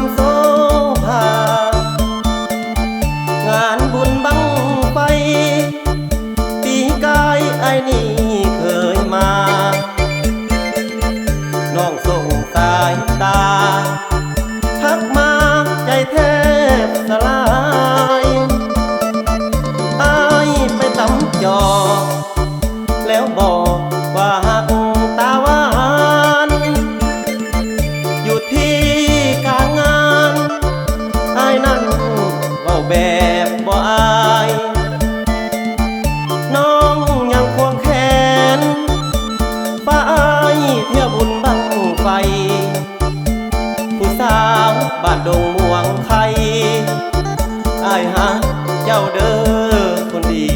งามโซภางานบุญบังไป ปีกายไอ้นี่เคยมา น้องส่งสายตา ทักมาใจแทบสลาย แบบบ่อายน้องยังควงแขนป้ายเที่ยวบุญบังไฟ ผู้สาวบ้านดงม่วงไข่อายฮะเจ้าเด้อคนดี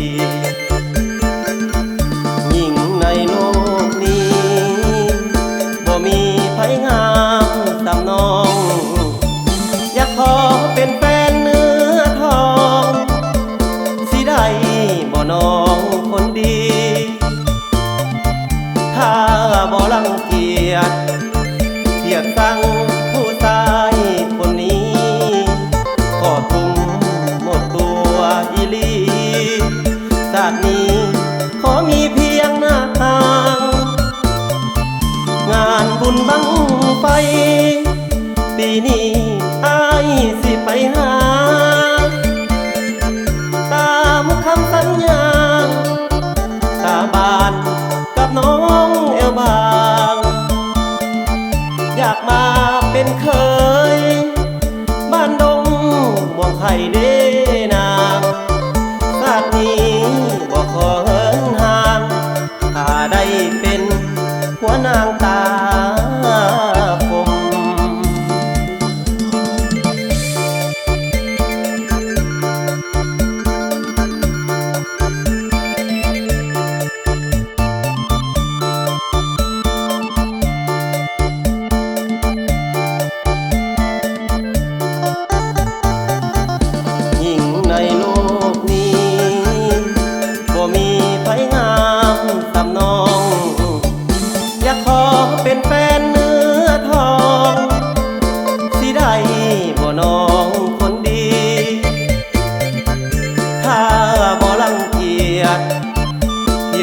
ญบังไฟ ปีนี้อายสิไปหา ตามคำสัญญา สาบานกับน้องเอวบาง อยากมาเป็นเคย บ้านดงม่วงไข่เด้างตา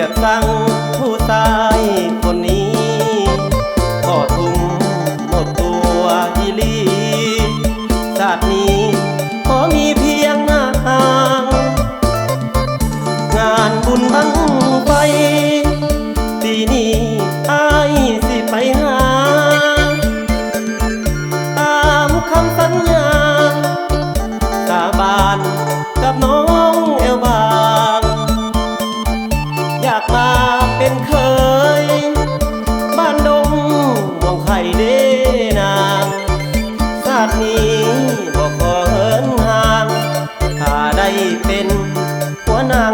ยดสังผู้ตายคนนี้ก็ทุ่มหมดตัวอีลีชาตินี้ เป็นหัวนาง